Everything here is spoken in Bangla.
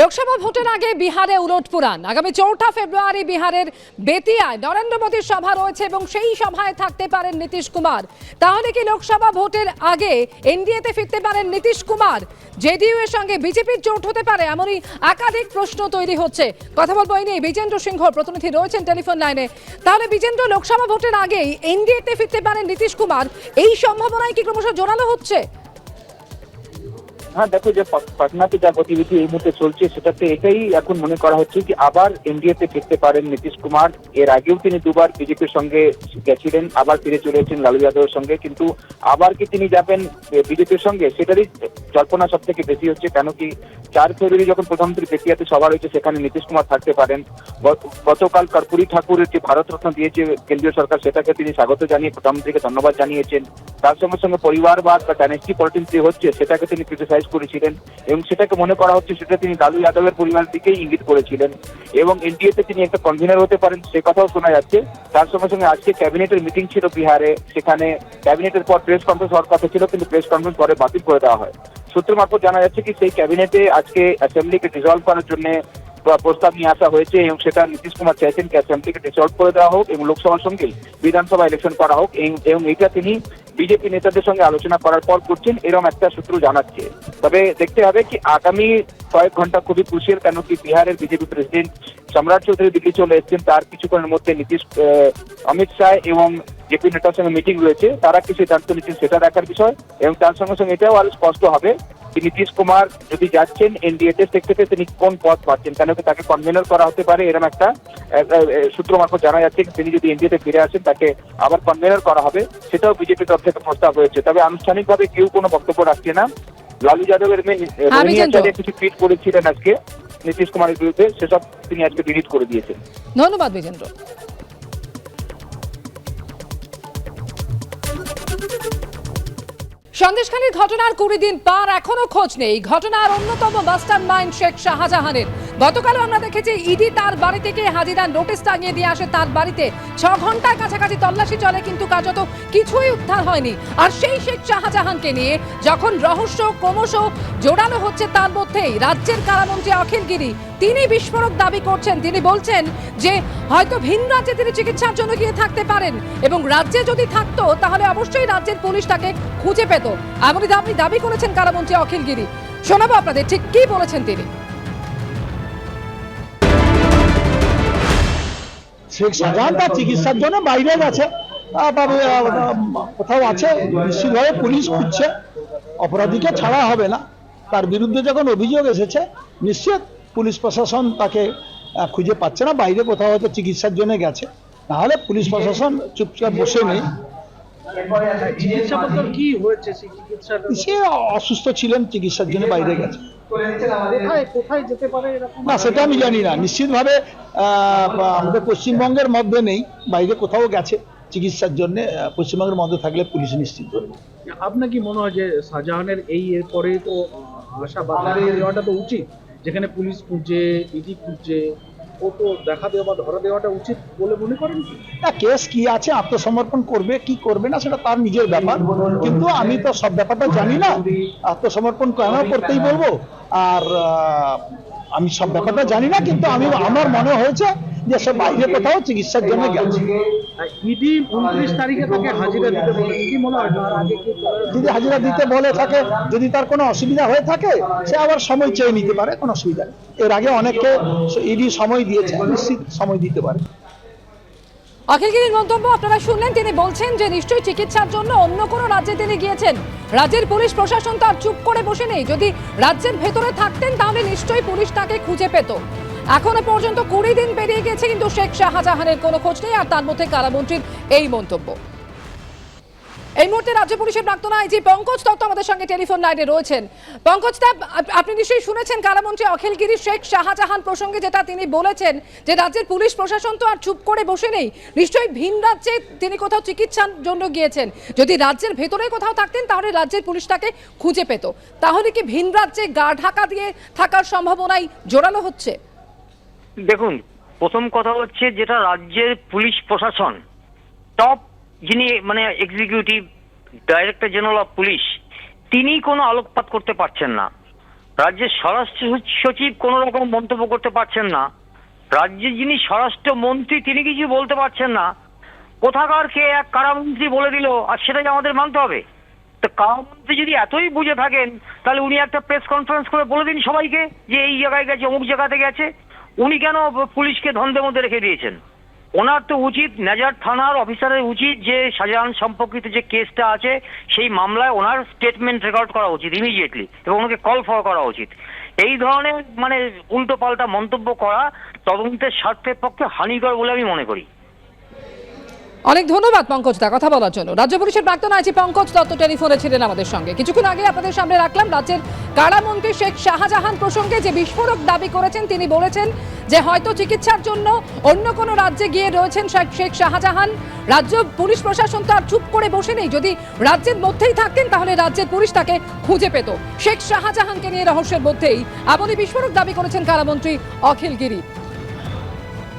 লোকসভা ভোটের আগে বিহারে উলট পুরাণ আগামী চৌঠা ফেব্রুয়ারি বিহারের বেতিয়ায় নরেন্দ্র মোদীর সভা রয়েছে এবং সেই সভায় থাকতে পারেন নীতিশ কুমার। তাহলে কি লোকসভা ভোটের আগে এনডিএতে ফিরতে পারেন নীতিশ কুমার? জেডিইউ এর সঙ্গে বিজেপির জোট হতে পারে এমনই একাধিক প্রশ্ন তৈরি হচ্ছে। কথা বলব এই নিয়ে বিজেন্দ্র সিংহ, প্রতিনিধি রয়েছেন টেলিফোন লাইনে। তাহলে বিজেন্দ্র, লোকসভা ভোটের আগেই এনডিএতে ফিরতে পারেন নীতিশ কুমার। এই সম্ভাবনায় কি ক্রমশ জোরালো হচ্ছে? হ্যাঁ দেখো যে পাটনাতে যা গতিবিধি এই মুহূর্তে চলছে, সেটাতে এটাই এখন মনে করা হচ্ছে কি আবার এনডিএতে ফিরতে পারেন নীতিশ কুমার। এর আগেও তিনি দুবার বিজেপির সঙ্গে গেছিলেন, আবার ফিরে চলেছেন লালু যাদবের সঙ্গে। কিন্তু আবার কি তিনি যাবেন বিজেপির সঙ্গে? সেটারই জল্পনা সব থেকে বেশি হচ্ছে। কেন কি চার ফেব্রুয়ারি যখন প্রধানমন্ত্রী বেতিয়াতে সভা রয়েছে, সেখানে নীতিশ কুমার থাকতে পারেন। গতকাল কর্পুরী ঠাকুরের যে ভারতরত্ন দিয়েছে কেন্দ্রীয় সরকার, সেটাকে তিনি স্বাগত জানিয়ে প্রধানমন্ত্রীকে ধন্যবাদ জানিয়েছেন। তার সঙ্গে সঙ্গে পরিবারবাদ বা ডাইনেস্টি পলিটিক্স যে হচ্ছে, সেটাকে তিনি ক্রিটিসাইজ করেছিলেন এবং সেটাকে মনে করা হচ্ছে সেটা তিনি লালু যাদবের পরিবার দিকেই ইঙ্গিত করেছিলেন। এবং এনডিএতে তিনি একটা কনভেনার হতে পারেন, সে কথাও শোনা যাচ্ছে। তার সঙ্গে সঙ্গে আজকে ক্যাবিনেটের মিটিং ছিল বিহারে, সেখানে ক্যাবিনেটের পর প্রেস কনফারেন্স হওয়ার কথা ছিল, কিন্তু প্রেস কনফারেন্স পরে বাতিল করে দেওয়া হয়। সূত্র মারফত জানা যাচ্ছে কি, সেই ক্যাবিনেটে আজকে অ্যাসেম্বলিকে ডিসলভ করার জন্য প্রস্তাব নিয়ে আসা হয়েছে এবং সেটা নীতিশ কুমার চাইছেন কি অ্যাসেম্বলিকে ডিসলভ করে দেওয়া হোক এবং লোকসভার সঙ্গে বিধানসভা ইলেকশন করা হোক। এবং এটা তিনি বিজেপি নেতাদের সঙ্গে আলোচনা করার পর করছেন এরকম একটা সূত্র জানাচ্ছে। তবে দেখতে হবে কি, আগামী কয়েক ঘণ্টা খুবই ক্রুশিয়াল কেন কি বিহারের বিজেপি প্রেসিডেন্ট সম্রাট চৌধুরী দিল্লি চলে এসেছেন, তার কিছুক্ষণের মধ্যে নীতিশ অমিত শাহ এবং জেপি নেতার সঙ্গে মিটিং রয়েছে, তারা কি সিদ্ধান্ত নিচ্ছেন সেটা দেখার বিষয়, এবং তার সঙ্গে সঙ্গে এটাও আরও স্পষ্ট হবে নীতিশ কুমার যদি যাচ্ছেন এনডিএতে সেক্ষেত্রে তিনি কোন পদ পাচ্ছেন? কেন কি তাকে কনভেনার করা হতে পারে? এরকম একটা সূত্র মারফত জানা যাচ্ছে তিনি যদি এনডিএতে ফিরে আসেন তাকে আবার কনভেনার করা হবে। সেটাও বিজেপির তরফ থেকে প্রস্তাব হয়েছে তবে আনুষ্ঠানিকভাবে কেউ কোনো বক্তব্য রাখছে না। লালু যাদবের মেয়ে কিছু টুইট করেছিলেন আজকে নীতিশ কুমারের বিরুদ্ধে। সেসব তিনি আজকে ডিলিট করে দিয়েছেন। ধন্যবাদ বিজেন্দ্র। সন্দেশখালীর ঘটনার কুড়ি দিন পার এখনও খোঁজ নেই। ঘটনার অন্যতম মাস্টার মাইন্ড শেখ শাহজাহানের। গতকালও আমরা দেখেছি, ইডি তার বাড়ি থেকে হাজিরা নোটিশ টাঙিয়ে দিয়ে আসে তার বাড়িতে। ছ ঘণ্টার কাছাকাছি তল্লাশি চলে, কিন্তু কার্যত কিছুই উদ্ধার হয়নি। আর সেই শেখ শাহজাহানকে নিয়ে যখন রহস্য ক্রমশ জোরালো হচ্ছে, তার মধ্যেই রাজ্যের কারামন্ত্রী অখিল গিরি, তিনি বিস্ফোরক দাবি করছেন। তিনি বলছেন যে, হয়তো ভিন রাজ্যে তিনি চিকিৎসার জন্য গিয়ে থাকতে পারেন এবং রাজ্যে যদি থাকতো, তাহলে অবশ্যই রাজ্যের পুলিশ তাকে খুঁজে পেত। এমনই দাবি দাবি করেছেন কারামন্ত্রী অখিল গিরি। শোনাবো আপনাদের ঠিক কি বলেছেন তিনি। চিকিৎসার জন্য বাইরে গেছে। কোথাও আছে নিশ্চিতভাবে পুলিশ খুঁজছে। অপরাধীকে ছাড়া হবে না। তার বিরুদ্ধে যখন অভিযোগ এসেছে, নিশ্চিত পুলিশ প্রশাসন তাকে খুঁজে পাচ্ছে না। বাইরে কোথাও হয়তো চিকিৎসার জন্য গেছে। নাহলে পুলিশ প্রশাসন চুপচাপ বসে নেই। চিকিৎসাপত্র কি হয়েছে? সে অসুস্থ ছিলেন চিকিৎসার জন্য বাইরে গেছে। কোথায় কোথায় যেতে পারে এরকম? না সেটা আমি জানি না। নিশ্চিতভাবে আমাদের পশ্চিমবঙ্গের মধ্যে নেই বাইরে কোথাও গেছে চিকিৎসার জন্য পশ্চিমবঙ্গের মধ্যে থাকলে পুলিশ নিশ্চিত করবে আপনার কি মনে হয় যে শাহজাহানের এই এর পরে তো আশা বাধা দেওয়াটা তো উচিত যেখানে পুলিশ খুঁজছে ইডি খুঁজছে? ও দেখা দেওয়া বা ধরা দেওয়াটা উচিত বলে মনে করেন না, কেস কি আছে, আত্মসমর্পণ করবে, কি করবে না, সেটা তার নিজের ব্যাপার। কিন্তু আমি তো সব ব্যাপারটা জানি না। আত্মসমর্পণ কেন করতেই বলব? আর আমি সব ব্যাপারটা জানি না, কিন্তু আমি, আমার মনে হয়েছে যে সে বাইরে কোথাও চিকিৎসার জন্য গেছে। ইডি উনত্রিশ তারিখে তাকে হাজিরা দিতে বলে। কি মনে হয়? যদি হাজিরা দিতে বলে থাকে যদি তার কোনো অসুবিধা হয়ে থাকে সে আবার সময় চেয়ে নিতে পারে কোনো অসুবিধা নেই। এর আগে অনেককে ইডি সময় দিয়েছে নিশ্চিত সময় দিতে পারে। অখিলগিরির মন্তব্য আপনারা শুনলেন তিনি বলছেন যে নিশ্চয়ই চিকিৎসার জন্য অন্য কোনো রাজ্যে তিনি গিয়েছেন। রাজ্যের পুলিশ প্রশাসন তার চুপ করে বসে নেই। যদি রাজ্যের ভেতরে থাকতেন তাহলে নিশ্চয়ই পুলিশ তাকে খুঁজে পেত। এখনও পর্যন্ত কুড়ি দিন পেরিয়ে গেছে, কিন্তু শেখ শাহজাহানের কোনো খোঁজ নেই, আর তার মধ্যে কারামন্ত্রীর এই মন্তব্য। এই মুহূর্তে রাজ্য পুলিশের প্রাক্তন আইজি পঙ্কজ দত্ত আমাদের সঙ্গে টেলিফোন লাইনে রয়েছেন। পঙ্কজ দা আপনি নিশ্চয়ই শুনেছেন কারামন্ত্রী অখিলগিরি শেখ শাহজাহান প্রসঙ্গে যেটা তিনি বলেছেন, যে রাজ্যের পুলিশ প্রশাসন তো আর চুপ করে বসে নেই। নিশ্চয়ই ভিন রাজ্যে তিনি কোথাও চিকিৎসার জন্য গিয়েছেন। যদি রাজ্যের ভেতরে কোথাও থাকতেন, তাহলে রাজ্যের পুলিশ তাকে খুঁজে পেত। তাহলে কি ভিন রাজ্যে গা ঢাকা দিয়ে থাকার সম্ভাবনাই জোরালো হচ্ছে? দেখুন, প্রথম কথা হচ্ছে যেটা রাজ্যের পুলিশ প্রশাসন টপ যিনি মানে executive director general of police তিনি কোনো আলোকপাত করতে পারছেন না। রাজ্যের স্বরাষ্ট্র সচিব কোনো রকম মন্তব্য করতে পারছেন না। রাজ্যের যিনি স্বরাষ্ট্র মন্ত্রী তিনি কিছু বলতে পারছেন না। কোথাকার কে এক কারামন্ত্রী বলে দিল, আর সেটাই আমাদের মানতে হবে। তো কারামন্ত্রী যদি এতই বুঝে থাকেন, তাহলে উনি একটা প্রেস কনফারেন্স করে বলে দিন সবাইকে যে এই জায়গায় গেছে, অমুক জায়গাতে গেছে। উনি কেন পুলিশকে ধন্দের মধ্যে রেখে দিয়েছেন? ওনার তো উচিত নেজার থানার অফিসারের উচিত যে শাহজাহান সম্পর্কিত যে কেসটা আছে, সেই মামলায় ওনার স্টেটমেন্ট রেকর্ড করা উচিত ইমিডিয়েটলি এবং ওনাকে কল ফর করা উচিত। এই ধরনের মানে উল্টো পাল্টা মন্তব্য করা তদন্তের স্বার্থের পক্ষে হানিকর বলে আমি মনে করি। অনেক ধন্যবাদ পঙ্কজ দা, কথা বলার জন্য। রাজ্য পুলিশের প্রাক্তন আইজি পঙ্কজ দত্ত টেলিফোনে ছিলেন আমাদের সঙ্গে। কিছুক্ষণ আগে আপনাদের সামনে রাখলাম রাজ্যের কারামন্ত্রী শেখ শাহজাহান প্রসঙ্গে যে বিস্ফোরক দাবি করেছেন, তিনি বলেছেন যে হয়তো চিকিৎসার জন্য অন্য কোনো রাজ্যে গিয়ে রয়েছেন শেখ শাহজাহান। রাজ্য পুলিশ প্রশাসন তো আর চুপ করে বসে নেই। যদি রাজ্যের মধ্যেই থাকতেন তাহলে রাজ্যের পুলিশ তাকে খুঁজে পেত। শেখ শাহজাহানকে নিয়ে রহস্যের মধ্যেই এমনই বিস্ফোরক দাবি করেছেন কারামন্ত্রী অখিল গিরি।